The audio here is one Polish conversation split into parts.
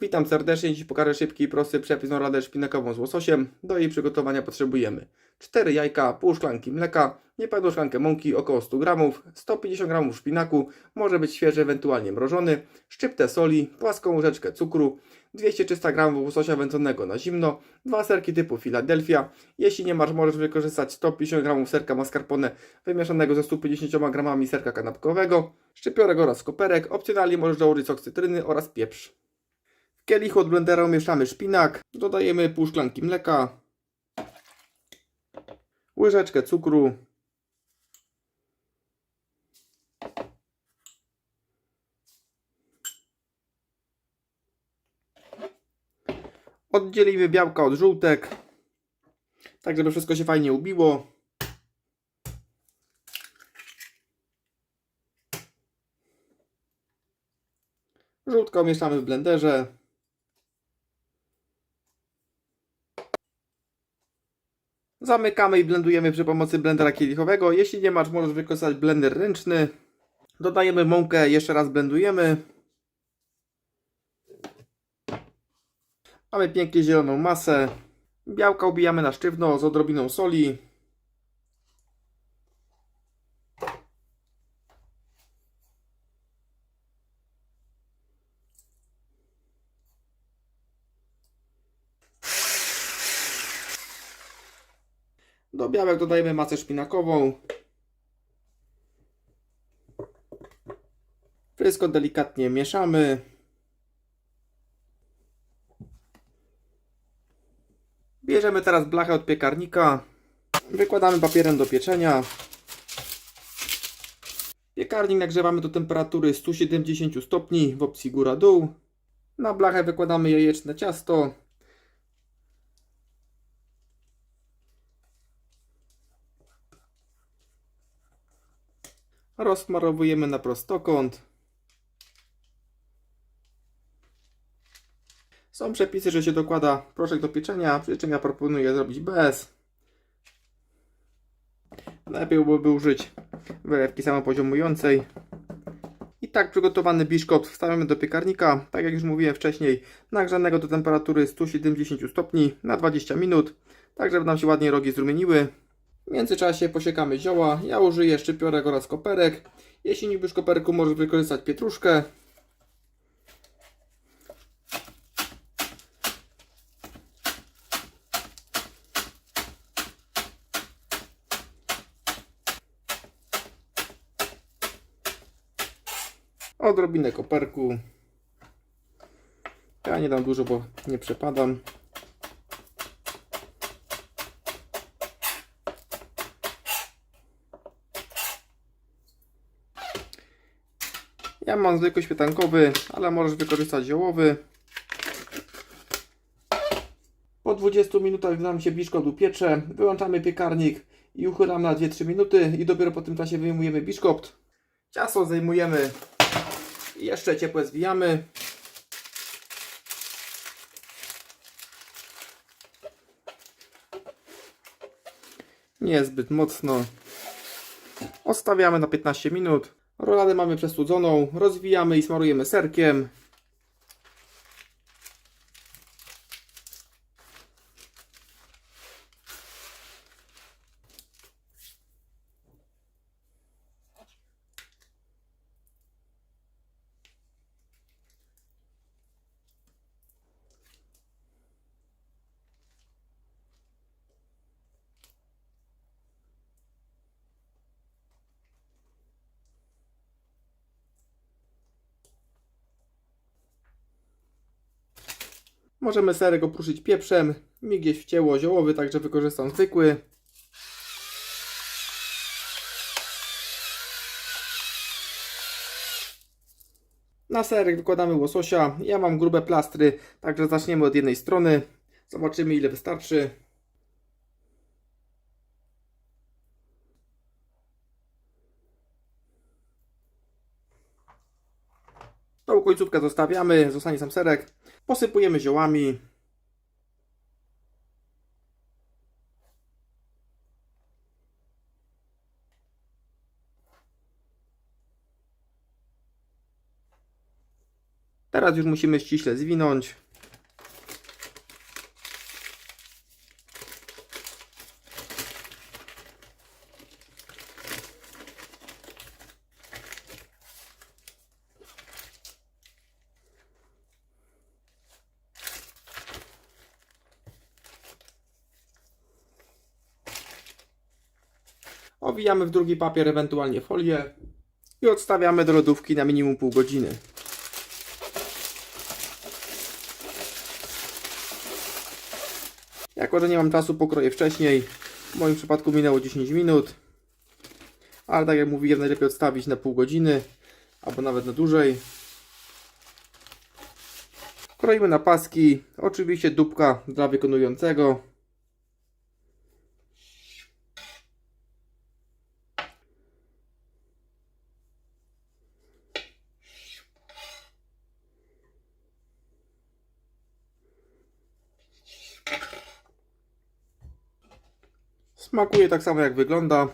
Witam serdecznie, dziś pokażę szybki i prosty przepis na radę szpinakową z łososiem. Do jej przygotowania potrzebujemy 4 jajka, pół szklanki mleka, niepełną szklankę mąki, około 100 g, 150 g szpinaku, może być świeży, ewentualnie mrożony, szczyptę soli, płaską łyżeczkę cukru, 200-300 g łososia wędzonego na zimno, dwa serki typu Philadelphia. Jeśli nie masz, możesz wykorzystać 150 g serka mascarpone wymieszanego ze 150 g serka kanapkowego, szczypiorek oraz koperek. Opcjonalnie możesz dołożyć sok cytryny oraz pieprz. Kielichu od blendera umieszczamy szpinak, dodajemy pół szklanki mleka, łyżeczkę cukru, Oddzielimy białka od żółtek, tak żeby wszystko się fajnie ubiło. Żółtka umieszczamy w blenderze. Zamykamy i blendujemy przy pomocy blendera kielichowego. Jeśli nie masz, możesz wykorzystać blender ręczny. Dodajemy mąkę, jeszcze raz blendujemy. Mamy pięknie zieloną masę. Białka ubijamy na sztywno z odrobiną soli. Do białek dodajemy masę szpinakową. Wszystko delikatnie mieszamy. Bierzemy teraz blachę od piekarnika. Wykładamy papierem do pieczenia. Piekarnik nagrzewamy do temperatury 170 stopni w opcji góra-dół. Na blachę wykładamy jajeczne ciasto. Rozsmarowujemy na prostokąt. Są przepisy, że się dokłada proszek do pieczenia, przy czym ja proponuję zrobić bez. Lepiej byłoby użyć wylewki samopoziomującej. I tak przygotowany biszkopt wstawiamy do piekarnika, tak jak już mówiłem wcześniej, nagrzanego do temperatury 170 stopni na 20 minut, tak żeby nam się ładnie rogi zrumieniły. W międzyczasie posiekamy zioła. Ja użyję szczypiorek oraz koperek. Jeśli nie lubisz koperku, możesz wykorzystać pietruszkę. Odrobinę koperku. Ja nie dam dużo, bo nie przepadam. Ja mam zwykły śmietankowy, ale możesz wykorzystać ziołowy. Po 20 minutach, nam się biszkopt upiecze, wyłączamy piekarnik i uchylamy na 2-3 minuty i dopiero po tym czasie wyjmujemy biszkopt. Ciasto zdejmujemy i jeszcze ciepłe zwijamy. Nie zbyt mocno. Odstawiamy na 15 minut. Roladę mamy przestudzoną, rozwijamy i smarujemy serkiem. Możemy serek opruszyć pieprzem. Mi gdzieś wcięło ziołowy, także wykorzystam zwykły. Na serek wykładamy łososia. Ja mam grube plastry, także zaczniemy od jednej strony. Zobaczymy ile wystarczy. Tą końcówkę zostawiamy, zostanie sam serek. Posypujemy ziołami. Teraz już musimy ściśle zwinąć. Owijamy w drugi papier, ewentualnie folię i odstawiamy do lodówki na minimum pół godziny. Jako, że nie mam czasu, pokroję wcześniej. W moim przypadku minęło 10 minut. Ale tak jak mówiłem, najlepiej odstawić na pół godziny, albo nawet na dłużej. Kroimy na paski. Oczywiście dupka dla wykonującego. Smakuje tak samo jak wygląda.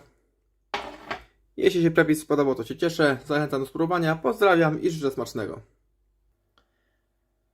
Jeśli się przepis spodobał, to się cieszę. Zachęcam do spróbowania. Pozdrawiam i życzę smacznego.